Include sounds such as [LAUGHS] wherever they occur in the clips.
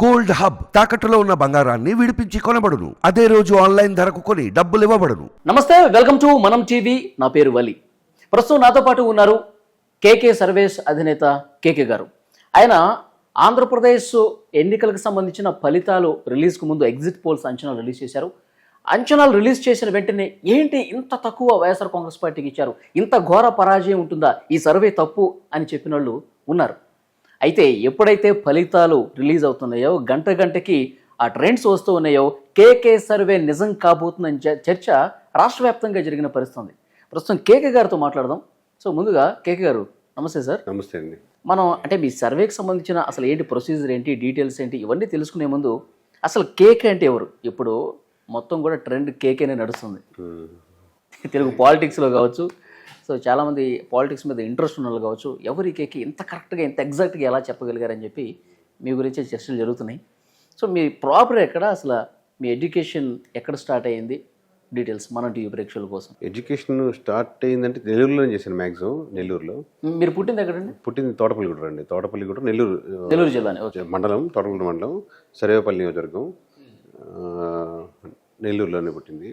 Gold hub తాకట్టులో ఉన్న బంగారాన్ని విడిపించి కొనబడును. అదే రోజు ఆన్లైన్ ధరకు కొని డబ్బులు ఇవ్వబడును. నమస్తే వెల్కమ్ టు మనం టీవీ. నా పేరు వలి. ప్రస్తుతం నాతో పాటు ఉన్నారు కేకే సర్వేస్ అధినేత కేకే గారు. ఆయన ఆంధ్రప్రదేశ్ ఎన్నికలకు సంబంధించిన ఫలితాలు రిలీజ్కు ముందు ఎగ్జిట్ పోల్స్ అంచనాలు రిలీజ్ చేశారు. అంచనాలు రిలీజ్ చేసిన వెంటనే ఏంటి ఇంత తక్కువ వైఎస్ఆర్ కాంగ్రెస్ పార్టీకి ఇచ్చారు? ఇంత ఘోర పరాజయం ఉంటుందా? ఈ సర్వే తప్పు అని చెప్పిన వాళ్ళు ఉన్నారు. అయితే ఎప్పుడైతే ఫలితాలు రిలీజ్ అవుతున్నాయో గంట గంటకి ఆ ట్రెండ్స్ వస్తూ ఉన్నాయో కేకే సర్వే నిజం కాబోతుందని చర్చ రాష్ట్ర వ్యాప్తంగా జరిగిన పరిస్థితి ఉంది. ప్రస్తుతం కేకే గారితో మాట్లాడదాం. సో ముందుగా కేకే గారు నమస్తే సార్. నమస్తే అండి. మనం అంటే మీ సర్వేకి సంబంధించిన అసలు ఏంటి ప్రొసీజర్ ఏంటి డీటెయిల్స్ ఏంటి ఇవన్నీ తెలుసుకునే ముందు అసలు కేకే అంటే ఎవరు? ఇప్పుడు మొత్తం కూడా ట్రెండ్ కేకేనే నడుస్తుంది. తెలుగు పాలిటిక్స్లో కావచ్చు సో చాలామంది పాలిటిక్స్ మీద ఇంట్రెస్ట్ ఉన్న వాళ్ళు కావచ్చు ఎవరి కేకి ఇంత కరెక్ట్గా ఇంత ఎగ్జాక్ట్గా ఎలా చెప్పగలిగారని చెప్పి మీ గురించి చర్చలు జరుగుతున్నాయి. సో మీ ప్రాపర్ ఎక్కడ అసలు మీ ఎడ్యుకేషన్ ఎక్కడ స్టార్ట్ అయ్యింది డీటెయిల్స్ మన టీవీ ప్రేక్షకుల కోసం. ఎడ్యుకేషన్ స్టార్ట్ అయిందంటే నెల్లూరులో చేశాను మ్యాక్సిమం నెల్లూరులో. మీరు పుట్టింది ఎక్కడండి? పుట్టింది తోటపల్లిగూడ అండి. తోటపల్లిగూడ నెల్లూరు నెల్లూరు జిల్లానే ఓకే. మండలం తోటపల్లి మండలం సర్వేపల్లి నియోజకవర్గం నెల్లూరులోనే పుట్టింది.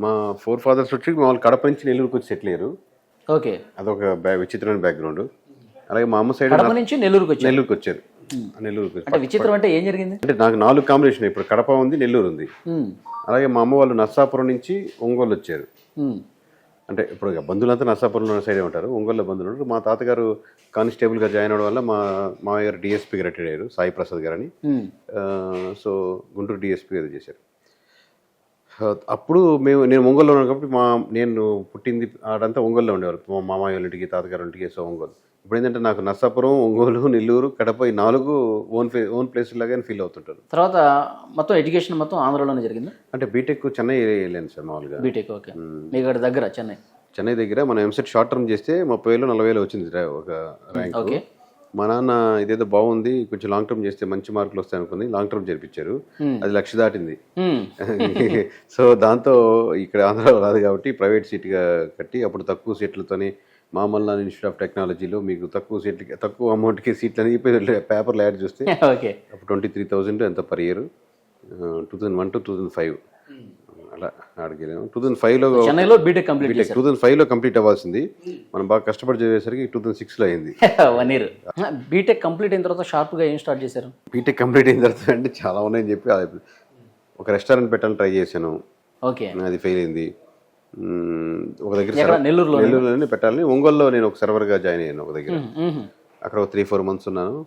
మా ఫోర్ ఫాదర్స్ వచ్చి మామూలు కడప నుంచి నెల్లూరుకి వచ్చి సెటిల్ అయ్యారు. ఓకే. అదొక బ్యా విచిత్రమైన బ్యాక్గ్రౌండ్ అలాగే మా అమ్మ సైడ్ కడప నుంచి నెల్లూరుకి వచ్చారు. నెల్లూరుకి వచ్చారు. నెల్లూరుకి వచ్చి- అంటే విచిత్రం అంటే ఏం జరిగింది? అంటే నాకు నాలుగు కాంబినేషన్ ఇప్పుడు కడప ఉంది నెల్లూరు ఉంది. ఉమ్, అలాగే మా అమ్మ వాళ్ళు నర్సాపురం నుంచి ఒంగోలు వచ్చారు. ఉమ్, అంటే ఇప్పుడు ఇక బంధువులంతా నర్సాపురంలో సైడే ఉంటారు ఒంగోలులో బంధువులు ఉంటారు. మా తాతగారు కానిస్టేబుల్గా జాయిన్ అవడం వల్ల మా మామయ్య గారు డిఎస్పీగా రిటైర్ అయ్యారు సాయి ప్రసాద్ ఉమ్, ఆ, సో గుంటూరు డిఎస్పీ అది చేశారు. అప్పుడు మేము నేను ఒంగోలులో ఉన్నాను కాబట్టి మా నేను పుట్టింది ఆడంతా ఒంగోలులో ఉండేవారు. మా మామయ్య ఇంటికి తాతగారి ఇంటికి సో ఒంగోలు. ఇప్పుడు ఏంటంటే నాకు నర్సాపురం ఒంగోలు నెల్లూరు కడప ఈ నాలుగు ఓన్ ఫే ఓన్ ప్లేస్ లాగా ఫీల్ అవుతుంటారు. తర్వాత మొత్తం ఎడ్యుకేషన్ మొత్తం ఆంధ్రలోనే జరిగింది? అంటే బీటెక్ చెన్నై వెళ్ళాను సార్ మామూలుగా. B Tech okay. మీకు అక్కడ దగ్గర చెన్నై? చెన్నై దగ్గర మనం ఎంసెట్ షార్ట్ టర్మ్ చేస్తే ముప్పై వేలు నలభై వేలు వచ్చింది ఒక ర్యాంక్. ఓకే. మా నాన్న ఇదేదో బాగుంది కొంచెం లాంగ్ టర్మ్ చేస్తే మంచి మార్కులు వస్తాయి అనుకుంది లాంగ్ టర్మ్ చేర్పించారు Hmm. అది లక్ష దాటింది. [LAUGHS] సో దాంతో ఇక్కడ ఆంధ్రాలో రాదు కాబట్టి ప్రైవేట్ సీట్గా కట్టి అప్పుడు తక్కువ సీట్లతోని మామూలు ఇన్స్టిట్యూట్ ఆఫ్ టెక్నాలజీలో మీకు తక్కువ సీట్లకి తక్కువ అమౌంట్కి సీట్లు అని పేపర్లో [LAUGHS] యాడ్ చేస్తే ట్వంటీ త్రీ థౌజండ్ ఎంత per year two thousand one to two thousand five అలా ఆడికి వెళ్ళాము. టూ థౌజండ్ ఫైవ్లో చెన్నైలో B Tech complete B Tech two thousand ఫైవ్లో కంప్లీట్ అవ్వాల్సింది. మనం బాగా కష్టపడి చదివేసరికి టూ థౌసండ్ సిక్స్లో అయింది. వన్ ఇయర్ బీటెక్ కంప్లీట్ అయిన తర్వాత షార్ప్గా ఏం స్టార్ట్ చేశారు? బీటెక్ కంప్లీట్ అయిన తర్వాత అంటే చాలా ఉన్నాయని చెప్పి ఒక రెస్టారెంట్ పెట్టాలని ట్రై చేశాను. ఓకే. అది ఫెయిల్ అయింది. ఒక దగ్గర నెల్లూరులో నెల్లూరులోనే? పెట్టాలని. ఒంగోలులో నేను ఒక సర్వర్గా జాయిన్ అయ్యాను ఒక దగ్గర. అక్కడ ఒక త్రీ ఫోర్ మంత్స్ ఉన్నాను.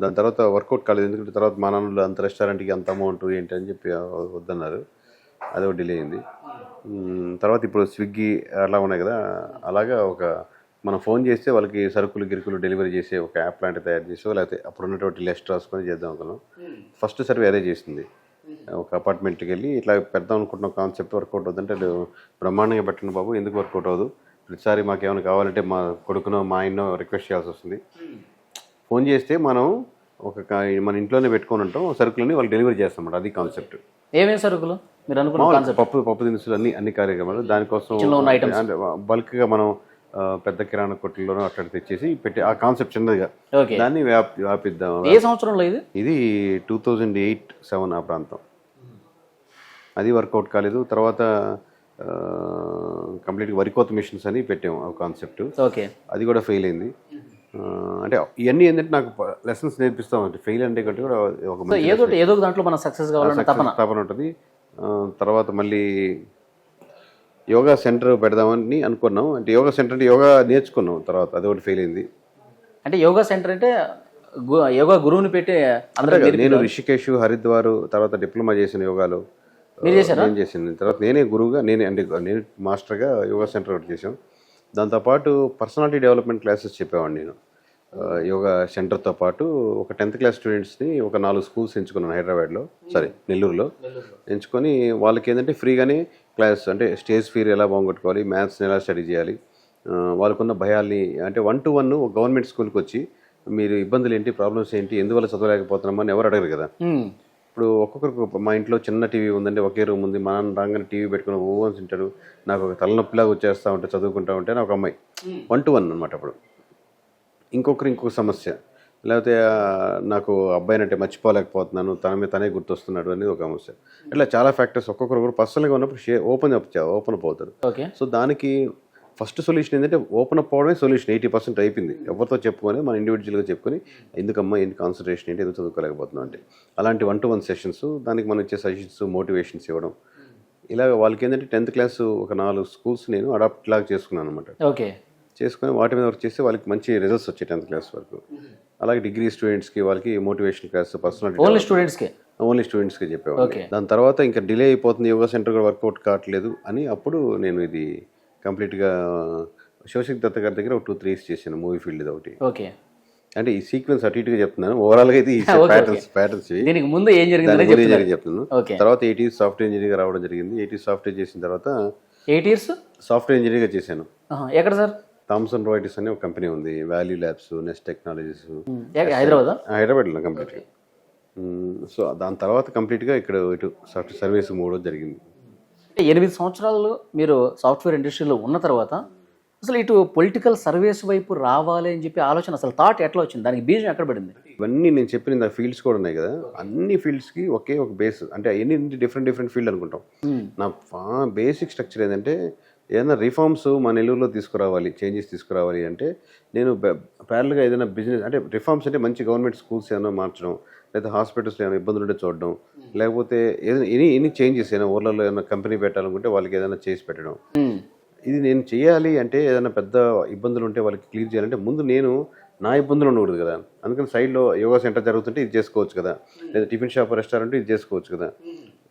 దాని తర్వాత వర్కౌట్ కాలేదు. ఎందుకంటే తర్వాత మా నాన్నలు అంత రెస్టారెంట్కి అంత అమౌంట్ ఏంటి అని చెప్పి వద్దన్నారు. అది ఒక డిలే అయింది. తర్వాత ఇప్పుడు స్విగ్గీ అలా ఉన్నాయి కదా. అలాగా ఒక మనం ఫోన్ చేస్తే వాళ్ళకి సరుకులు గిరుకులు డెలివరీ చేసే ఒక యాప్ లాంటి తయారు చేసో లేకపోతే అప్పుడు ఉన్నటువంటి లిస్ట్ రాసుకొని చేద్దాం అనుకున్నాం. ఫస్ట్ సర్వే అదే చేసింది. ఒక అపార్ట్మెంట్కి వెళ్ళి ఇట్లా పెడదాం అనుకుంటున్న కాన్సెప్ట్ వర్కౌట్ అవుతుందంటే అది బ్రహ్మాండంగా పెట్టండి బాబు ఎందుకు వర్కౌట్ అవ్వదు? ప్రతిసారి మాకు ఏమైనా కావాలంటే మా కొడుకునో మా ఆయన్నో రిక్వెస్ట్ చేయాల్సి వస్తుంది. ఫోన్ చేస్తే మనం ఒక మన ఇంట్లోనే పెట్టుకొని ఉంటాం. సరుకులని వాళ్ళు డెలివరీ చేస్తాం అది కాన్సెప్ట్. ఏమేమి సరుకులు? మీరు అనుకున్న పప్పు పప్పు దినుసులు అన్ని అన్ని కార్యక్రమాలు. దానికోసం బల్క్గా మనం పెద్ద కిరాణా కొట్టుల్లోనూ అట్లా తెచ్చేసి పెట్టి ఆ కాన్సెప్ట్ చిన్నదిగా. దాన్ని వ్యాప్ వ్యాపిద్దాం. ఏ సంవత్సరంలో ఇది? ఇది టూ థౌజండ్ ఎయిట్ సెవెన్ ఆ ప్రాంతం. అది వర్కౌట్ కాలేదు. తర్వాత కంప్లీట్గా వరికోత మిషన్స్ అని పెట్టాము ఆ కాన్సెప్ట్. ఓకే. అది కూడా ఫెయిల్ అయింది. అంటే ఇవన్నీ ఏంటంటే నాకు లెసన్స్ నేర్పిస్తాం అంటే ఫెయిల్ అంటే కూడా ఒక ఏదో ఏదో దాంట్లో మనం సక్సెస్ success తపన. తపన ఉంటుంది. తర్వాత మళ్ళీ యోగా సెంటర్ పెడదామని అనుకున్నాం. అంటే యోగా సెంటర్ అంటే యోగా నేర్చుకున్నాం తర్వాత. అది ఒకటి ఫెయిల్ అయింది. అంటే యోగా సెంటర్ అంటే యోగా గురువుని పెట్టి నేను రిషికేష్ హరిద్వార్ తర్వాత డిప్లొమా చేసిన యోగాలో? నేను చేసింది. తర్వాత నేనే గురువుగా నేనే అంటే నేను మాస్టర్గా యోగా సెంటర్ ఒకటి చేసాం దాంతోపాటు పర్సనాలిటీ డెవలప్మెంట్ క్లాసెస్ చెప్పేవాడిని నేను. యోగా సెంటర్తో పాటు ఒక టెన్త్ క్లాస్ స్టూడెంట్స్ని ఒక నాలుగు స్కూల్స్ ఎంచుకున్నాను హైదరాబాద్లో. సారీ నెల్లూరులో. ఎంచుకొని వాళ్ళకి ఏంటంటే ఫ్రీగానే క్లాస్ అంటే స్టేజ్ ఫీర్ ఎలా బాగుంగొట్టుకోవాలి మ్యాథ్స్ని ఎలా స్టడీ చేయాలి వాళ్ళకున్న భయాల్ని అంటే వన్ టు వన్ గవర్నమెంట్ స్కూల్కి వచ్చి మీరు ఇబ్బందులు ఏంటి ప్రాబ్లమ్స్ ఏంటి ఎందువల్ల చదవలేకపోతున్నామని ఎవరు అడగరు కదా. ఇప్పుడు ఒక్కొక్కరికి ఒక- మా ఇంట్లో చిన్న టీవీ ఉందంటే ఒకే రూమ్ ఉంది. మా నాన్న రాగానే టీవీ పెట్టుకుని ఓవన్స్ తింటాడు. నాకు ఒక తలనొప్పిలాగా వచ్చేస్తా ఉంటే చదువుకుంటా ఉంటే నాకు ఒక అమ్మాయి. వన్ టు వన్ అనమాట అప్పుడు. ఇంకొకరు ఇంకొక సమస్య. లేకపోతే నాకు అబ్బాయిని అంటే మర్చిపోలేకపోతున్నాను తన మీద తనే గుర్తొస్తున్నాడు అనేది ఒక సమస్య. ఇట్లా చాలా ఫ్యాక్టర్స్ ఒక్కొక్కరు పర్సనల్గా ఉన్నప్పుడు షే ఓపెన్ అప్ ఓపెన్ అప్ అవుతారు ఓకే. సో దానికి ఫస్ట్ సొల్యూషన్ ఏంటంటే ఓపెన్ అప్ అవడమే సొల్యూషన్ ఎయిటీ పర్సెంట్ అయిపోయింది. ఎవరితో చెప్పుకొని మన ఇండివిజువల్గా చెప్పుకొని ఎందుకమ్మా ఏంటి కాన్సన్ట్రేషన్ ఏంటి? ఎందుకు చదువుకోలేకపోతున్నాం అంటే అలాంటి వన్ టు వన్ సెషన్స్ దానికి మనం ఇచ్చే సజెషన్స్ మోటివేషన్స్ ఇవ్వడం. ఇలాగ వాళ్ళకి ఏంటంటే టెన్త్ క్లాస్ ఒక నాలుగు స్కూల్స్ నేను అడాప్ట్ లాగా చేసుకున్నాను అనమాట ఓకే. చేసుకొని వాటి మీద వర్క్ చేస్తే వాళ్ళకి మంచి రిజల్ట్స్ వచ్చాయి టెన్త్ క్లాస్ వరకు. అలాగే డిగ్రీ స్టూడెంట్స్కి వాళ్ళకి మోటివేషన్ క్లాస్ పర్సనాలిటీ ఓన్లీ స్టూడెంట్స్కే ఓన్లీ స్టూడెంట్స్కి చెప్పేవాళ్ళు. దాని తర్వాత ఇంకా డిలే అయిపోతుంది యోగా సెంటర్ కూడా వర్కౌట్ కావట్లేదు అని అప్పుడు నేను ఇది కంప్లీట్గా శివశక్తి దత్త గారి దగ్గర ఒక టూ త్రీ ఇయర్స్ చేశాను మూవీ ఫీల్డ్ ఒకటి. ఓకే. అంటే ఈ సీక్వెన్స్ అటు ఇటుగా చెప్తున్నాను. ఓవరాల్గా అయితే ఈ Okay, ప్యాటర్న్స్ ప్యాటర్న్స్ దీనికి ముందు ఏం చెప్తున్నారు చెప్తున్నాను. తర్వాత ఎయిటీ సాఫ్ట్వేర్ ఇంజనీర్గా రావడం జరిగింది. ఎయిటీ సాఫ్ట్వేర్ చేసిన తర్వాత ఎయిట్ ఇయర్స్ సాఫ్ట్వేర్ ఇంజనీర్గా చేశాను. ఎక్కడ సార్? థామ్సన్ రాయిటీస్ అనే ఒక కంపెనీ ఉంది. Value Labs Nest Technologies. Hyderabad? హైదరాబాద్లో కంప్లీట్గా. సో దాని తర్వాత కంప్లీట్గా ఇక్కడ ఇటు సాఫ్ట్వేర్ సర్వీస్ మూడో జరిగింది. ఎనిమిది సంవత్సరాలు మీరు సాఫ్ట్వేర్ ఇండస్ట్రీలో ఉన్న తర్వాత అసలు ఇటు పొలిటికల్ సర్వీస్ వైపు రావాలి అని చెప్పి ఆలోచన అసలు థాట్ ఎట్లా వచ్చింది? దానికి బీజం ఎక్కడ పడింది? ఇవన్నీ నేను చెప్పిన ఫీల్డ్స్ కూడా ఉన్నాయి కదా. అన్ని ఫీల్డ్స్కి ఒకే ఒక బేస్. అంటే అన్ని డిఫరెంట్ డిఫరెంట్ ఫీల్డ్ అనుకుంటాం. నా బేసిక్ స్ట్రక్చర్ ఏంటంటే ఏదైనా రిఫార్మ్స్ మా నెల్లూరులో తీసుకురావాలి చేంజెస్ తీసుకురావాలి అంటే నేను ప్యారల్గా ఏదైనా బిజినెస్ అంటే రిఫార్మ్స్ అంటే మంచి గవర్నమెంట్ స్కూల్స్ ఏమైనా మార్చడం లేదా హాస్పిటల్స్లో ఏమైనా ఇబ్బందులు ఉంటే చూడడం లేకపోతే ఏదైనా ఎనీ ఎనీ చేంజెస్ ఏదైనా ఊర్లలో ఏమైనా కంపెనీ పెట్టాలనుకుంటే వాళ్ళకి ఏదైనా చేసి పెట్టడం. మ్మ్. ఇది నేను చేయాలి అంటే ఏదైనా పెద్ద ఇబ్బందులు ఉంటే వాళ్ళకి క్లియర్ చేయాలంటే ముందు నేను నా ఇబ్బందులు ఉండకూడదు కదా. అందుకని సైడ్లో యోగా సెంటర్ జరుగుతుంటే ఇది చేసుకోవచ్చు కదా. లేదా టిఫిన్ షాప్ రెస్టారెంట్ ఇది చేసుకోవచ్చు కదా.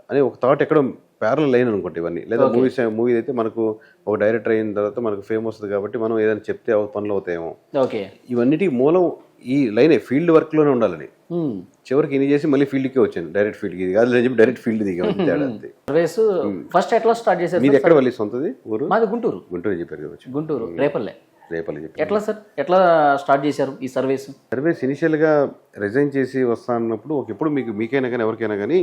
అని ఒక థాట్ ఎక్కడో ప్యారల్ లైన్ అనుకుంటే ఇవన్నీ. లేదా మూవీస్ మూవీ అయితే మనకు ఒక డైరెక్టర్ అయిన తర్వాత మనకు ఫేమ్ వస్తుంది కాబట్టి మనం ఏదైనా చెప్తే పనులు అవుతాయేమో. ఓకే ఇవన్నిటికి మూలం ఈ లైనే ఫీల్డ్ వర్క్లోనే ఉండాలని. చివరికి ఇన్ని చేసి మళ్ళీ ఫీల్డ్కి వచ్చాను డైరెక్ట్ ఫీల్డ్కి. ఇది కాదు చెప్పి డైరెక్ట్ ఫీల్డ్ దిగా సర్వీస్ ఫస్ట్ ఎట్లా స్టార్ట్ చేశారు? మీది? ఎక్కడ వెళ్ళి సొంతది? ఊరు? మాది గుంటూరు. గుంటూరు చెప్పారు కదా గుంటూరు రేపల్లె. రేపల్లి చెప్పారు. ఎట్లా సార్? ఎట్లా స్టార్ట్ చేశారు ఈ సర్వీస్? సర్వీస్ ఇనిషియల్గా రిజైన్ చేసి వస్తా అన్నప్పుడు ఒక ఎప్పుడు మీకు మీకైనా కానీ ఎవరికైనా కానీ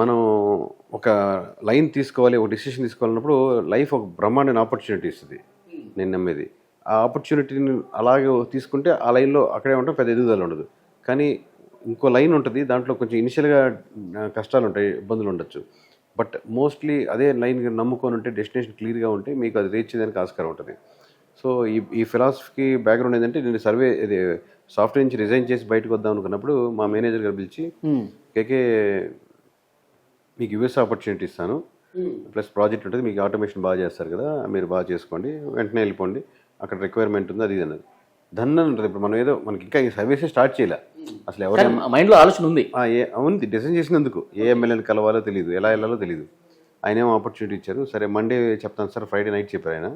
మనం ఒక లైన్ తీసుకోవాలి ఒక డిసిషన్ తీసుకోవాలన్నప్పుడు లైఫ్ ఒక బ్రహ్మాండమైన ఆపర్చునిటీ ఇస్తుంది. నేను నమ్మేది. ఆ ఆపర్చునిటీని అలాగే తీసుకుంటే ఆ లైన్లో అక్కడే ఉంటాం పెద్ద ఎదుగుదల ఉండదు. కానీ ఇంకో లైన్ ఉంటుంది దాంట్లో కొంచెం ఇనిషియల్గా కష్టాలు ఉంటాయి ఇబ్బందులు ఉండొచ్చు. బట్ మోస్ట్లీ అదే లైన్ నమ్ముకొని ఉంటే డెస్టినేషన్ క్లియర్గా ఉంటే మీకు అది రీచ్ చేయడానికి ఆస్కారం ఉంటుంది. సో ఈ ఈ ఫిలాసఫీకి బ్యాక్గ్రౌండ్ ఏంటంటే నేను సర్వే ఇది సాఫ్ట్వేర్ నుంచి రిజైన్ చేసి బయటకు వద్దాం అనుకున్నప్పుడు మా మేనేజర్ గారు పిలిచి కేకే మీకు యూఎస్ ఆపర్చునిటీ ఇస్తాను. ప్లస్ ప్రాజెక్ట్ ఉంటుంది మీకు ఆటోమేషన్ బాగా చేస్తారు కదా మీరు బాగా చేసుకోండి వెంటనే వెళ్ళిపోండి. అక్కడ రిక్వైర్మెంట్ ఉంది అది ఇది అన్నది. ధన్ అని ఉంటుంది. ఇప్పుడు మనం ఏదో మనకి ఇంకా ఈ సర్వీసే స్టార్ట్ చేయలే. అసలు ఎవరు కానీ మైండ్లో ఆలోచన ఉంది. ఏ అవును డిజైన్ చేసినందుకు. ఏ ఎమ్మెల్యేని కలవాలో తెలియదు ఎలా వెళ్ళాలో తెలియదు ఆయన ఏమో ఆపర్చునిటీ ఇచ్చారు. సరే మండే చెప్తాను సార్. ఫ్రైడే నైట్ చెప్పారు ఆయన.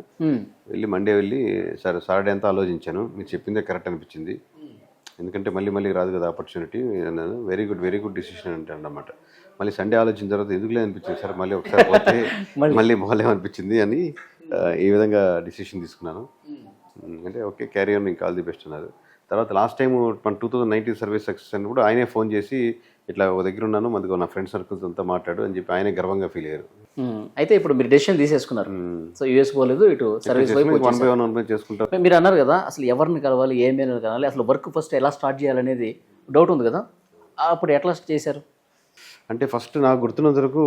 వెళ్ళి మండే వెళ్ళి సరే సాటర్డే అంతా ఆలోచించాను. మీరు చెప్పిందే కరెక్ట్ అనిపించింది. ఎందుకంటే మళ్ళీ మళ్ళీ రాదు కదా ఆపర్చునిటీ అన్నాను. Very good very good decision అంటే అన్నమాట. మళ్ళీ సండే ఆలోచించిన తర్వాత ఎందుకులే అనిపించింది? సార్ మళ్ళీ ఒకసారి పోతే [LAUGHS] మళ్ళీ. బాగాలేమనిపించింది అని ఈ విధంగా డిసిషన్ తీసుకున్నాను. ఉమ్, అంటే ఓకే క్యారీ ఆన్ ఇంకా ఆల్ ది బెస్ట్ అన్నారు. తర్వాత లాస్ట్ టైం మన two thousand nineteen service success అన్నప్పుడు ఆయనే ఫోన్ చేసి ఇట్లా ఒక దగ్గర ఉన్నాను మనకు నా ఫ్రెండ్ సర్కిల్స్ అంతా మాట్లాడు అని చెప్పి ఆయనే గర్వంగా ఫీల్ అయ్యారు. మ్మ్. అయితే ఇప్పుడు మీరు డెసిషన్ తీసేసుకున్నారు. సో యూఎస్ పోలేదు ఇటు service one. By one one by చేసుకుంటాం మీరు అన్నారు కదా అసలు ఎవరిని కలవాలి ఏమేమి కలవాలి అసలు వర్క్ ఫస్ట్ ఎలా స్టార్ట్ చేయాలనేది డౌట్ ఉంది కదా. అప్పుడు ఎట్లా చేశారు? అంటే ఫస్ట్ నాకు గుర్తున్నంత వరకు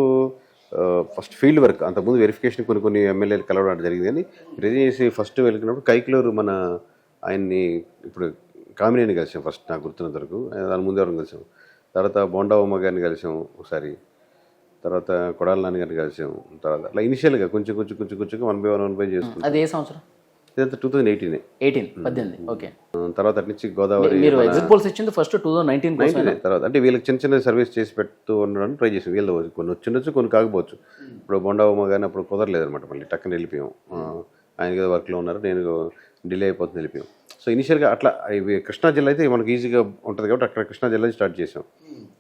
ఫస్ట్ ఫీల్డ్ వర్క్ అంతకుముందు వెరిఫికేషన్ కొన్ని కొన్ని ఎమ్మెల్యేలు కలవడం జరిగింది. కానీ రిజైన్ చేసి ఫస్ట్ వెళ్ళినప్పుడు కైక్లూరు మన ఆయన్ని ఇప్పుడు కామినేని కలిసాం ఫస్ట్ నాకు గుర్తున్నంత వరకు. దాని ముందు ఎవరిని కలిసాం? తర్వాత బోండా ఉమ్మ గారిని కలిసాం ఒకసారి. తర్వాత కొడాల నాన్న గారిని కలిసాం. తర్వాత అట్లా ఇనిషియల్గా కొంచెం కొంచెం కొంచెం కొంచెం one by one one by చేసుకుంటాం అది సంవత్సరం? ఇదంతా టూ థౌజండ్ ఎయిటీనే ఎయిటీన్ పద్దెనిమిది ఓకే. తర్వాత అటు నుంచి గోదావరి మీరు ఎగ్జిట్ పోల్స్ ఇచ్చింది first two thousand nineteen nineteen తర్వాత. అంటే వీళ్ళకి చిన్న చిన్న సర్వీస్ చేసి పెడుతూ ఉండడానికి ట్రై చేసాం. వీళ్ళు కొన్ని వచ్చిండొచ్చు కొన్ని కాకపోవచ్చు. ఇప్పుడు బొండాబొమ్మ కానీ అప్పుడు కుదరలేదు అనమాట మళ్ళీ. టక్కన వెళ్ళిపోయాం. ఆ, ఆయన ఏదో వర్క్లో ఉన్నారు నేను డిలే అయిపోతుంది వెళ్ళిపోయాం. సో ఇనిషియల్గా అట్లా ఇవి కృష్ణా జిల్లా అయితే మనకి ఈజీగా ఉంటుంది కాబట్టి అక్కడ కృష్ణా జిల్లా స్టార్ట్ చేసాం.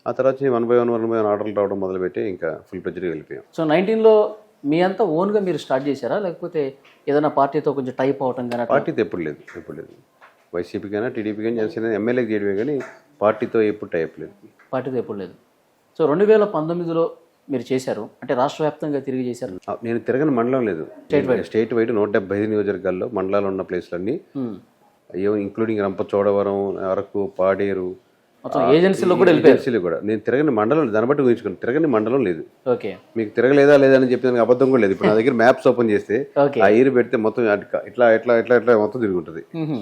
ఆ తర్వాత one by one one by one ఆర్డర్లు రావడం మొదలుపెట్టి ఇంకా ఫుల్ ప్రెజర్గా వెళ్ళిపోయాం. సో నైన్టీన్లో మీ అంతా ఓన్గా మీరు స్టార్ట్ చేశారా? లేకపోతే ఏదైనా పార్టీతో కొంచెం టైప్ అవటం కానీ పార్టీతో ఎప్పుడు లేదు ఎప్పుడు లేదు. వైసీపీ కానీ టీడీపీ కానీ జనసేన ఎమ్మెల్యేకి చేయడమే కానీ పార్టీతో ఎప్పుడు టైప్ లేదు. పార్టీతో ఎప్పుడు లేదు. సో రెండు వేల పంతొమ్మిదిలో మీరు చేశారు. అంటే రాష్ట్ర వ్యాప్తంగా తిరిగి చేశారు. నేను తిరగని మండలం లేదు. స్టేట్ వైడ్ స్టేట్ వైడ్ నూట డెబ్బై ఐదు నియోజకవర్గాల్లో మండలాలు ఉన్న ప్లేస్లన్నీ మ్మ్. అయ్యో ఇంక్లూడింగ్ రంపచోడవరం అరకు పాడేరు మొత్తం ఏజెన్సీలో కూడా ఏజెన్సీలు కూడా. నేను తిరగని మండలం దాన్ని బట్టి ఊహించుకున్నాను తిరగని మండలం లేదు. ఓకే. మీకు తిరగలేదా లేదా అని చెప్పి దానికి అబద్ధం కూడా లేదు. ఇప్పుడు నా దగ్గర మ్యాప్స్ ఓపెన్ చేస్తే ఆ ఇయర్ పెడితే మొత్తం ఇట్లా ఇట్లా ఇట్లా ఇట్లా మొత్తం తిరుగుంటుంది మ్మ్.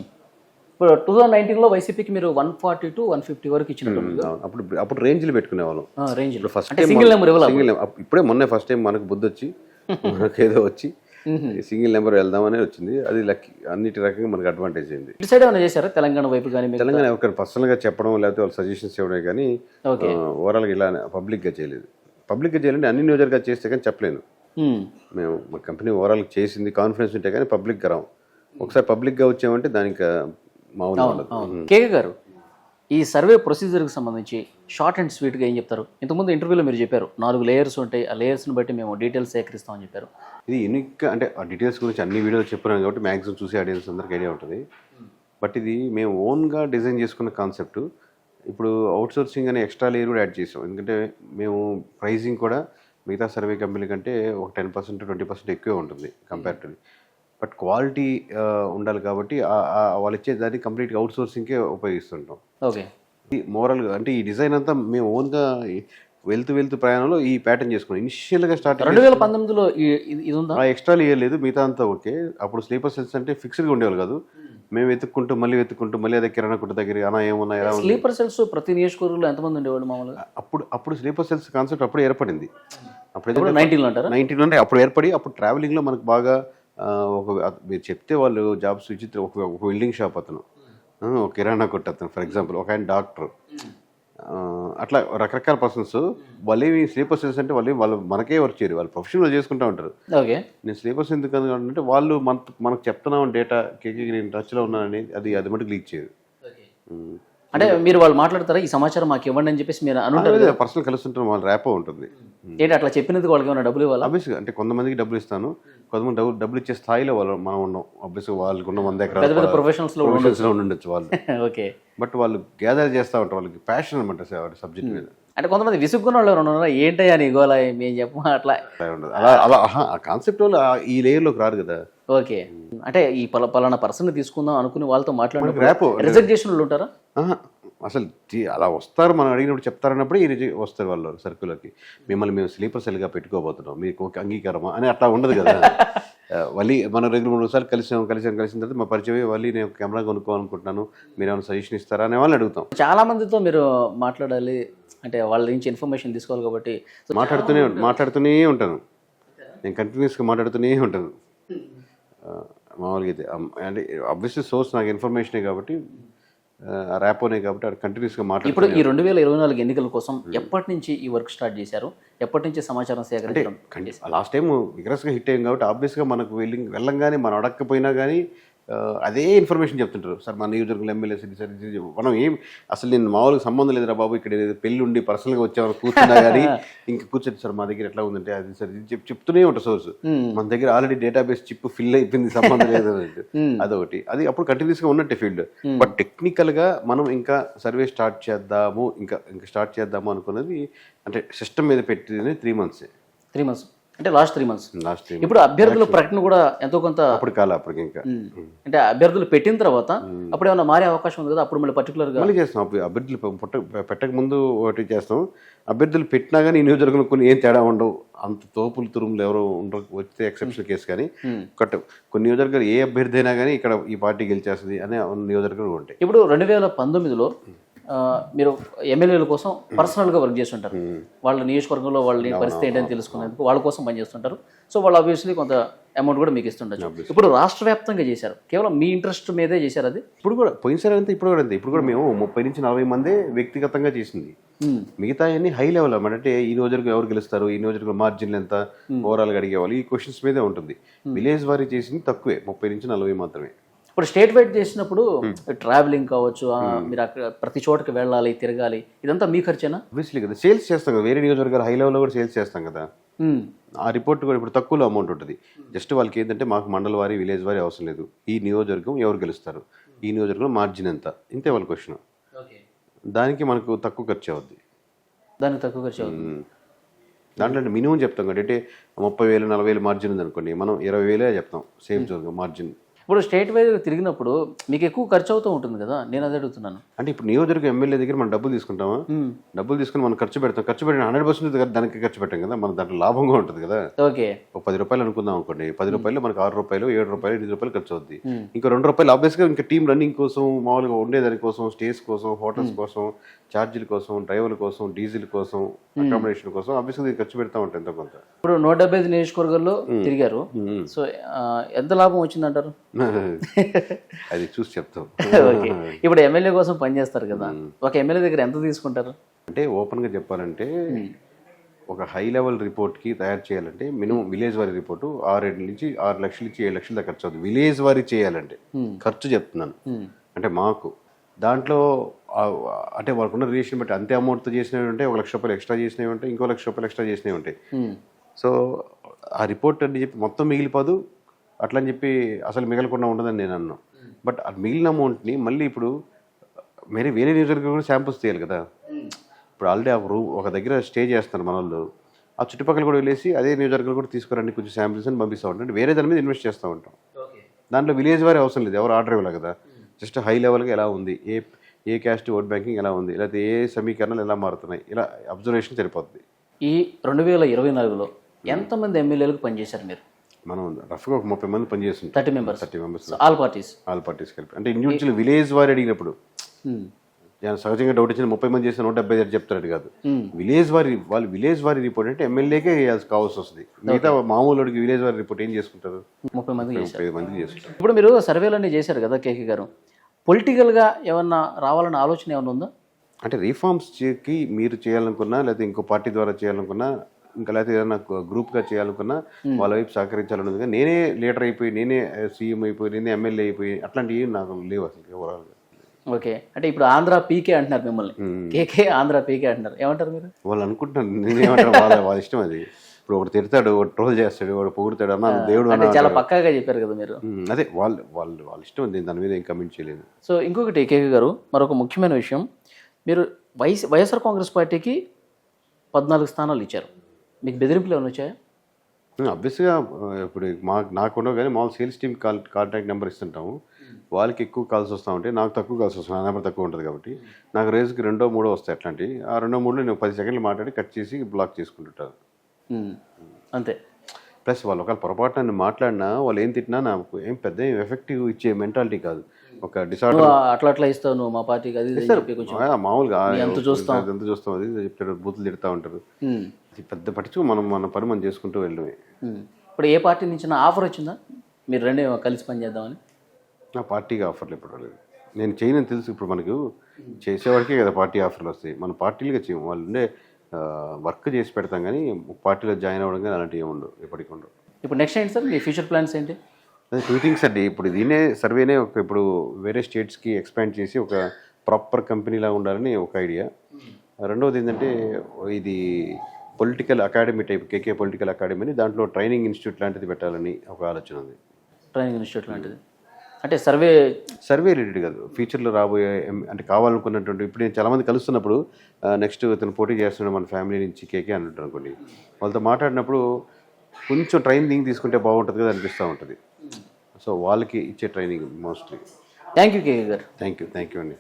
ఇప్పుడు టూ థౌసండ్ నైన్టీన్లో వైసీపీకి మీరు one forty to one fifty వరకు ఇచ్చినట్టు. అప్పుడు అప్పుడు రేంజ్లు పెట్టుకునే వాళ్ళం. Range first single number single ఇప్పుడే మొన్నే ఫస్ట్ టైం మనకు బుద్ధి వచ్చి [LAUGHS] మనకు ఏదో వచ్చి సింగిల్ నెంబర్ వెళ్దామనే వచ్చింది. అది లక్కీ అన్నిటి రకంగా మనకు అడ్వాంటేజ్ అయింది. ఇటు సైడ్ ఏమైనా చేశారా? తెలంగాణ వైపు కానీ తెలంగాణ ఎవరికైనా పర్సనల్గా చెప్పడం లేకపోతే వాళ్ళు సజెషన్స్ ఇవ్వడమే కానీ ఓకే. ఓవరాల్గా ఇలా పబ్లిక్గా చేయలేదు. పబ్లిక్గా చేయాలంటే అన్ని నియోజకవర్గాలు చేస్తే కానీ చెప్పలేను. మ్మ్. మా కంపెనీ ఓవరాల్గా చేసింది కాన్ఫిడెన్స్ ఉంటే కానీ పబ్లిక్గా రాం ఒకసారి పబ్లిక్గా వచ్చామంటే దానికి మామూలు కేకే గారు ఈ సర్వే ప్రొసీజర్కి సంబంధించి షార్ట్ అండ్ స్వీట్గా ఏం చెప్తారు? ఇంతకుముందు ఇంటర్వ్యూలో మీరు చెప్పారు నాలుగు లేయర్స్ ఉంటాయి ఆ లేయర్స్ని బట్టి మేము డీటెయిల్స్ సేకరిస్తామని చెప్పారు. ఇది యూనిక్ అంటే ఆ డీటెయిల్స్ గురించి అన్ని వీడియోలు చెప్పున్నాం కాబట్టి మ్యాక్సిమం చూసి ఆడియన్స్ అందరికి ఐడియా ఉంటుంది. బట్ ఇది మేము ఓన్గా డిజైన్ చేసుకున్న కాన్సెప్ట్ ఇప్పుడు అవుట్ సోర్సింగ్ అనే ఎక్స్ట్రా లేయర్ కూడా యాడ్ చేసాం. ఎందుకంటే మేము ప్రైజింగ్ కూడా మిగతా సర్వే కంపెనీ కంటే ఒక టెన్ పర్సెంట్ ట్వంటీ పర్సెంట్ ఎక్కువే ఉంటుంది కంపేర్ టు బట్ క్వాలిటీ ఉండాలి కాబట్టి వాళ్ళు ఇచ్చే దాన్ని కంప్లీట్గా అవుట్ సోర్సింగ్కే ఉపయోగిస్తుంటాం. ఓకే మోరల్గా అంటే ఈ డిజైన్ అంతా మేము ఓన్గా వెళ్తూ వెళ్తూ ప్రయాణంలో ఈ ప్యాటర్న్ చేసుకున్నాం. ఇనిషియల్గా స్టార్ట్ రెండు వేల పంతొమ్మిదిలో ఇది ఉందా? ఆ ఎక్స్ట్రా లేయర్ లేదు మిగతా అంతా ఓకే. అప్పుడు స్లీపర్ సెల్స్ అంటే ఫిక్స్డ్గా ఉండేవాళ్ళు కాదు. మేము వెతుక్కుంటూ మళ్ళీ వెతుక్కుంటూ మళ్ళీ అదే కిరాణా కొట్టు దగ్గర అనా ఏమన్నా ఎలా స్లీపర్ సెల్స్ ప్రతి నియోజకవర్గంలో ఎంతమంది ఉండేవాళ్ళు మామూలుగా? అప్పుడు అప్పుడు స్లీపర్ సెల్స్ కాన్సెప్ట్ అప్పుడు ఏర్పడింది. అప్పుడు నైన్టీన్లో అంటారా? నైన్టీన్ అంటే అప్పుడు ఏర్పడి అప్పుడు ట్రావెలింగ్లో మనకు బాగా ఒక మీరు చెప్తే వాళ్ళు జాబ్స్ విచిత్ర ఒక వెల్డింగ్ షాప్ అతను. కిరాణా కొట్టు అతను ఫర్ ఎగ్జాంపుల్ ఒక ఆయన డాక్టర్ అట్లా రకరకాల పర్సన్స్ వాళ్ళు స్లీపర్ సెల్స్ అంటే వాళ్ళు వాళ్ళు మనకే వర్క్ చేయరు. వాళ్ళు ప్రొఫెషనల్ చేసుకుంటూ ఉంటారు. ఓకే. నేను సిలబస్ ఎందుకు అంటే వాళ్ళు మన మనకు చెప్తున్నాం డేటా కేకే నేను టచ్లో ఉన్నానని అది అది మటుకు లీక్ చేయదు. అంటే మీరు వాళ్ళు మాట్లాడతారా? ఈ సమాచారం మాకు ఇవ్వండి అని చెప్పేసి మీరు అనుంటారు పర్సనల్ కలుస్తుంటాం వాళ్ళ ర్యాపో ఉంటుంది. ఏంటి అట్లా చెప్పినందుకు వాళ్ళకి ఏమైనా డబ్బులు ఇవ్వాలా? అబ్వియస్గా అంటే కొంతమందికి డబ్బులు ఇస్తాను. కొంతమంది డబ్బులు డబ్బులు ఇచ్చే స్థాయిలో వాళ్ళు మనం ఉన్నాం అబ్వియస్గా వాళ్ళకు ఉన్న వంద పెద్ద పెద్ద ఎకరాలు ప్రొఫెషనల్స్లో ఉండొచ్చు. వాళ్ళు. [LAUGHS] ఓకే. బట్ వాళ్ళు గ్యాదర్ చేస్తూ ఉంటారు. వాళ్ళకి ప్యాషన్ అనమాట సబ్జెక్ట్ మీద. అంటే కొంతమంది విసుక్కున్న వాళ్ళు ఉన్నారా? ఏంటయ్యా నీ గోల? మేము చెప్పమా అట్లా. అలా ఉండదు. అలా అలా ఆ కాన్సెప్ట్ వాళ్ళు ఈ లేయర్లోకి రారు కదా. ఓకే. అంటే ఈ పల పలానా పర్సన్ తీసుకుందాం అనుకుని వాళ్ళతో రిజెక్ట్ చేసిన వాళ్ళు ఉంటారా? అసలు అలా వస్తారు మనం అడిగినప్పుడు చెప్తారన్నప్పుడు ఈ వస్తారు వాళ్ళు సర్కులర్కి. మిమ్మల్ని మేము స్లీపర్ సెల్గా పెట్టుకోబోతున్నాం. మీకు ఒక అంగీకారమా? అని అట్లా ఉండదు కదా. [LAUGHS] వల్లి మనం రెండు మూడు సార్లు కలిసాం కలిసాం కలిసిన తర్వాత మా పరిచయం వల్లి నేను కెమెరా కొనుక్కోవాలనుకుంటున్నాను. మీరు ఏమైనా సజెషన్ ఇస్తారా అనే వాళ్ళని అడుగుతాం. చాలా మందితో మీరు మాట్లాడాలి. అంటే వాళ్ళ నుంచి ఇన్ఫర్మేషన్ తీసుకోవాలి కాబట్టి. మాట్లాడుతూనే మాట్లాడుతూనే ఉంటాను. నేను కంటిన్యూస్గా మాట్లాడుతూనే ఉంటాను. మామూలుగా అయితే అంటే అబ్వియస్లీ సోర్స్ నాకు ఇన్ఫర్మేషనే కాబట్టి ర్యాపోనే కాబట్టి అది కంటిన్యూస్గా మాట్లాడుతూ ఇప్పుడు ఈ రెండు వేల ఇరవై నాలుగు ఎన్నికల కోసం ఎప్పటి నుంచి ఈ వర్క్ స్టార్ట్ చేశారు? ఎప్పటి నుంచి సమాచారం సేకరించడం లాస్ట్ టైం విగ్రస్గా హిట్ అయ్యింది కాబట్టి ఆబ్వియస్గా మనకు వెళ్ళి వెళ్ళంగానే మనం అడగకపోయినా కానీ అదే ఇన్ఫర్మేషన్ చెప్తుంటారు. సార్ మన నియోజకవర్గంలో ఎమ్మెల్యే సార్ సార్. మనం ఏం అసలు నేను మామూలుగా సంబంధం లేదురా బాబు ఇక్కడ పెళ్ళి ఉండి పర్సనల్గా వచ్చామని కూర్చున్నా కానీ [LAUGHS] ఇంకా కూర్చొని సార్ మా దగ్గర ఎట్లా ఉందంటే అది సార్ చెప్తూనే ఉంటారు సోర్స్. మన దగ్గర ఆల్రెడీ డేటాబేస్ చిప్ ఫిల్ అయిపోయింది సంబంధం లేదు. అదొకటి. అది అప్పుడు కంటిన్యూస్గా ఉన్నట్టే ఫీల్డ్. బట్ టెక్నికల్గా మనం ఇంకా సర్వే స్టార్ట్ చేద్దాము ఇంకా ఇంకా స్టార్ట్ చేద్దాము అనుకున్నది అంటే సిస్టమ్ మీద పెట్టింది త్రీ మంత్స్. Three months. అంటే last three months last three ఇప్పుడు అభ్యర్థుల ప్రకటన కూడా ఎంతో కొంత అప్పుడు కాలే అప్పటికి ఇంకా. అంటే అభ్యర్థులు పెట్టిన తర్వాత అప్పుడు ఏమైనా మారే అవకాశం ఉంది? కదా అప్పుడు మళ్ళీ particular గా మళ్ళీ చేస్తాం. అప్పుడు అభ్యర్థులు పెట్టక ముందు ఒకటి చేస్తాం. అభ్యర్థులు పెట్టినా కానీ ఈ నియోజకవర్గంలో కొన్ని ఏం తేడా ఉండవు. అంత తోపులు తురుములు ఎవరు ఉండరు. వస్తే ఎక్సెప్షన్ కేసు కానీ బట్ కొన్ని నియోజకవర్గాలు ఏ అభ్యర్థి అయినా కానీ ఇక్కడ ఈ పార్టీ గెలిచేస్తుంది అనే నియోజకవర్గాలు ఉంటాయి ఇప్పుడు రెండు వేల పంతొమ్మిదిలో మీరు ఎమ్మెల్యేల కోసం పర్సనల్గా వర్క్ చేస్తుంటారు. వాళ్ళ నియోజకవర్గంలో వాళ్ళ పరిస్థితి ఏంటని తెలుసుకునేందుకు వాళ్ళ కోసం పనిచేస్తుంటారు సో వాళ్ళు ఆబ్వియస్లీ కొంత అమౌంట్ కూడా మీకు ఇస్తుండొచ్చు. ఇప్పుడు రాష్ట్ర వ్యాప్తంగా చేశారు. కేవలం మీ ఇంట్రెస్ట్ మీదే చేశారు అది? ఇప్పుడు కూడా పోయినసారి అంతే ఇప్పుడు కూడా అంతే. ఇప్పుడు కూడా మేము ముప్పై నుంచి నలభై మందే వ్యక్తిగతంగా చేసింది. మిగతా అన్ని హై లెవెల్ అన్నమాట. అంటే ఈ నియోజకవర్గం ఎవరు గెలుస్తారు? ఈ నియోజకవర్గం మార్జిన్లు ఎంత? ఓవరాల్గా అడిగేవాళ్ళు. ఈ క్వశ్చన్స్ మీదే ఉంటుంది. విలేజ్ వారీ చేసింది తక్కువే. ముప్పై నుంచి నలభై మాత్రమే. ఇప్పుడు స్టేట్ వైడ్ చేసినప్పుడు ట్రావెలింగ్ కావచ్చు ఆ, మీరు అక్కడ ప్రతి చోటకి వెళ్ళాలి తిరగాలి ఇదంతా మీ ఖర్చేనా? ఆబ్వియస్లీ కదా. సేల్స్ చేస్తాం కదా. వేరే నియోజకవర్గాలు హై లెవెల్లో కూడా సేల్స్ చేస్తాం కదా. Hmm. ఆ రిపోర్ట్ కూడా ఇప్పుడు తక్కువలో అమౌంట్ ఉంటుంది. జస్ట్ వాళ్ళకి ఏంటంటే మాకు మండల వారి విలేజ్ వారి అవసరం లేదు. ఈ నియోజకవర్గం ఎవరు గెలుస్తారు? ఈ నియోజకవర్గం మార్జిన్ ఎంత? ఇంతే వాళ్ళ క్వశ్చన్ దానికి మనకు తక్కువ ఖర్చు అవుద్ది. దానికి తక్కువ ఖర్చు అవుతుంది. దాంట్లో మినిమం చెప్తాం కదా. అంటే ముప్పై వేలు నలభై వేలు మార్జిన్ ఉంది అనుకోండి మనం ఇరవై వేలే చెప్తాం. సేమ్ జోన్ మార్జిన్ ఇప్పుడు స్టేట్ వైజ్ తిరిగినప్పుడు మీకు ఎక్కువ ఖర్చు అవుతూ ఉంటుంది కదా నేను అదే అడుగుతున్నాను. అంటే ఇప్పుడు నియోజకవర్గ ఎమ్మెల్యే దగ్గర మనం డబ్బులు తీసుకుంటామా? డబ్బులు తీసుకుని మనం ఖర్చు పెడతాం. ఖర్చు పెట్టిన హండ్రెడ్ పర్సెంట్ దానికి ఖర్చు పెట్టాం కదా మన దాంట్లో లాభంగా ఉంటుంది కదా. ఓకే. ఒక పది రూపాయలు అనుకుందాం అనుకోండి. పది రూపాయలు మనకు ఆరు రూపాయలు ఏడు రూపాయలు ఎనిమిది రూపాయలు ఖర్చు అవుద్ది. ఇంకా రెండు రూపాయలు ఆబ్వియస్గా ఇంకా టీం రన్నింగ్ కోసం మామూలుగా ఉండేదాని కోసం స్టేస్ కోసం హోటల్స్ కోసం ఛార్జీల కోసం డ్రైవర్ల కోసం డీజిల్ కోసం అకామిడేషన్ కోసం ఆబ్వియస్గా దీనికి ఖర్చు పెడతా ఉంటాయి ఎంతో కొంత. ఇప్పుడు నూట డెబ్బై ఐదు నియోజకవర్గాల్లో తిరిగారు. సో ఎంత లాభం వచ్చిందంటారు? [LAUGHS] అది చూసి చెప్తాం. ఓకే. [LAUGHS] ఇప్పుడు ఎమ్మెల్యే కోసం పనిచేస్తారు కదా. ఒక ఎమ్మెల్యే దగ్గర ఎంత తీసుకుంటారు? అంటే ఓపెన్గా చెప్పాలంటే ఒక హై లెవెల్ రిపోర్ట్కి తయారు చేయాలంటే మినిమం విలేజ్ వారి రిపోర్టు ఆరేడు నుంచి ఆరు లక్షల నుంచి ఏడు లక్షల దాకా ఖర్చు అవుతుంది. విలేజ్ వారి చేయాలంటే ఖర్చు చెప్తున్నాను. అంటే మాకు. దాంట్లో అంటే వాళ్ళకున్న రిలేషన్ బట్టి అంతే అమౌంట్తో చేసినవి ఉంటాయి ఒక లక్ష రూపాయలు ఎక్స్ట్రా చేసినవి ఉంటాయి ఇంకో లక్ష రూపాయలు ఎక్స్ట్రా చేసినవి ఉంటాయి. సో ఆ రిపోర్ట్ అని చెప్పి మొత్తం మిగిలిపోదు. అట్లా అని చెప్పి అసలు మిగలకుండా ఉండదని నేను అన్నాను బట్ ఆ మిగిలిన అమౌంట్ని మళ్ళీ ఇప్పుడు వేరే వేరే నియోజకవర్గం కూడా శాంపుల్స్ తీయాలి కదా. ఇప్పుడు ఆల్రెడీ ఆ రూమ్ ఒక దగ్గర స్టే చేస్తున్నారు మన వాళ్ళు. ఆ చుట్టుపక్కల కూడా వెళ్ళేసి అదే నియోజకవర్గం కూడా తీసుకురండి కొంచెం శాంపిల్స్ అని పంపిస్తూ ఉంటాం అంటే వేరే దాని మీద ఇన్వెస్ట్ చేస్తూ ఉంటాం. దాంట్లో విలేజ్ వారి అవసరం లేదు ఎవరు ఆర్డర్ ఇవ్వాలి కదా. జస్ట్ హై లెవెల్గా ఎలా ఉంది ఏ ఏ క్యాస్ట్ ఓట్ బ్యాంకింగ్ ఎలా ఉంది లేకపోతే ఏ సమీకరణాలు ఎలా మారుతున్నాయి ఇలా అబ్జర్వేషన్ సరిపోతుంది ఈ రెండు వేల ఇరవై నాలుగులో ఎంతమంది ఎమ్మెల్యేలకు పనిచేశారు మీరు? మనం రఫ్గా ఒక ముప్పై మంది పనిచేస్తుంటాం thirty members. Thirty members. All parties all parties కలిపి. అంటే ఇండివిజువల్ విలేజ్ వారి అడిగినప్పుడు నేను సహజంగా డౌట్ ఇచ్చిన ముప్పై మంది చేసిన నూట డెబ్బై ఐదు చెప్తారు కాదు. విలేజ్ వారి వాళ్ళు విలేజ్ వారి రిపోర్ట్ అంటే ఎమ్మెల్యేకే కావాల్సి వస్తుంది. మిగతా మామూలు విలేజ్ వారి రిపోర్ట్ ఏం చేసుకుంటారు? ముప్పై మంది ముప్పై ఐదు మందికి చేసుకుంటారు ఇప్పుడు మీరు సర్వేలన్నీ చేశారు కదా కేకే గారు. పొలిటికల్గా ఏమన్నా రావాలన్న ఆలోచన ఏమైనా ఉందా? అంటే రీఫార్మ్స్కి మీరు చేయాలనుకున్నా లేకపోతే ఇంకో పార్టీ ద్వారా చేయాలనుకున్నా ఇంకా లేకపోతే ఏదైనా గ్రూప్గా చేయాలనుకున్నా వాళ్ళ వైపు సహకరించాలని ఉంది కానీ నేనే లీడర్ అయిపోయి నేనే సీఎం అయిపోయి నేనే ఎమ్మెల్యే అయిపోయి అట్లాంటివి నాకు లేవు అసలు ఓవరాల్గా ఓకే. అంటే ఇప్పుడు ఆంధ్ర పీకే అంటున్నారు మిమ్మల్ని. కేకే ఆంధ్ర పీకే అంటున్నారు. ఏమంటారు మీరు? వాళ్ళు అనుకుంటున్నాను నేనేమంటాను వాళ్ళ వాళ్ళ ఇష్టం అది. ఇప్పుడు ఒకటి తిడతాడు ఒకటి ట్రోల్ చేస్తాడు ఒకటి పొగుడతాడు అన్న దేవుడు అంటే చాలా పక్కాగా చెప్పారు కదా మీరు. అదే వాళ్ళు వాళ్ళు వాళ్ళ ఇష్టం అది దాని మీద ఏం కమెంట్ చేయలేదు. సో ఇంకొకటి కేకే గారు మరొక ముఖ్యమైన విషయం. మీరు వైఎస్ వైఎస్ఆర్ కాంగ్రెస్ పార్టీకి పద్నాలుగు స్థానాలు ఇచ్చారు. మీకు బెదిరింపులు ఏమైనా వచ్చాయా? అబ్వియస్గా ఇప్పుడు మా నాకున్న కానీ మామూలు sales team call contact number ఇస్తుంటాము. వాళ్ళకి ఎక్కువ కాల్స్ వస్తూ ఉంటాయి. నాకు తక్కువ కాల్స్ వస్తాయి. నా నెంబర్ తక్కువ ఉంటుంది కాబట్టి. నాకు రేజ్కి రెండో మూడో వస్తాయి అట్లాంటివి ఆ రెండో మూడులో నేను పది సెకండ్లు మాట్లాడి కట్ చేసి బ్లాక్ చేసుకుంటుంటాను అంతే. ప్లస్ వాళ్ళు ఒకవేళ పొరపాటున నన్ను మాట్లాడినా వాళ్ళు ఏం తిట్టినా నాకు ఏం పెద్ద ఏం ఎఫెక్టివ్ ఇచ్చే మెంటాలిటీ కాదు. ఒక డిసార్డర్ అట్లా అట్లా ఇస్తావు నువ్వు మా పార్టీకి అది కొంచెం మామూలుగా అంత చూస్తాం. ఎంత చూస్తాం అది చెప్తాడు బూతులు తిడతా ఉంటారు. పెద్ద పట్టించు మనం మన పని మనం చేసుకుంటూ వెళ్ళడమే. ఇప్పుడు ఏ పార్టీ నుంచి ఆఫర్ వచ్చిందా? మీరు రెండే కలిసి పని చేద్దామని. నా పార్టీకి ఆఫర్లు ఎప్పుడు రాలేదు. నేను చేయనని తెలుసు ఇప్పుడు మనకు. చేసేవాడికే కదా పార్టీ ఆఫర్లు వస్తాయి. మన పార్టీలుగా చేయము వాళ్ళు ఉండే వర్క్ చేసి పెడతాం కానీ పార్టీలో జాయిన్ అవ్వడం కానీ అలాంటివి ఏమి ఉండవు ఎప్పటికి ఉండవు. ఇప్పుడు నెక్స్ట్ ఏంటి సార్? మీ ఫ్యూచర్ ప్లాన్స్ ఏంటి? టూ థింగ్స్ అండి. ఇప్పుడు దీనే సర్వేనే ఒక ఇప్పుడు వేరే స్టేట్స్కి ఎక్స్పాండ్ చేసి ఒక ప్రాపర్ కంపెనీలా ఉండాలని ఒక ఐడియా. రెండవది ఏంటంటే ఇది political academy type KK political academy అని దాంట్లో ట్రైనింగ్ ఇన్స్టిట్యూట్ లాంటిది పెట్టాలని ఒక ఆలోచన ఉంది. ట్రైనింగ్ ఇన్స్టిట్యూట్ లాంటిది. అంటే సర్వే సర్వే రిలేటెడ్ కాదు. ఫ్యూచర్లో రాబోయే అంటే కావాలనుకున్నటువంటి ఇప్పుడు నేను చాలామంది కలుస్తున్నప్పుడు నెక్స్ట్ ఇతను పోటీ చేస్తున్నాడు మన ఫ్యామిలీ నుంచి కేకే అని అనుకోండి. వాళ్ళతో మాట్లాడినప్పుడు కొంచెం ట్రైనింగ్ తీసుకుంటే బాగుంటుంది కదా అనిపిస్తూ ఉంటుంది. సో వాళ్ళకి ఇచ్చే training mostly. Thank you KK గారు. థ్యాంక్ యూ థ్యాంక్ యూ అండి.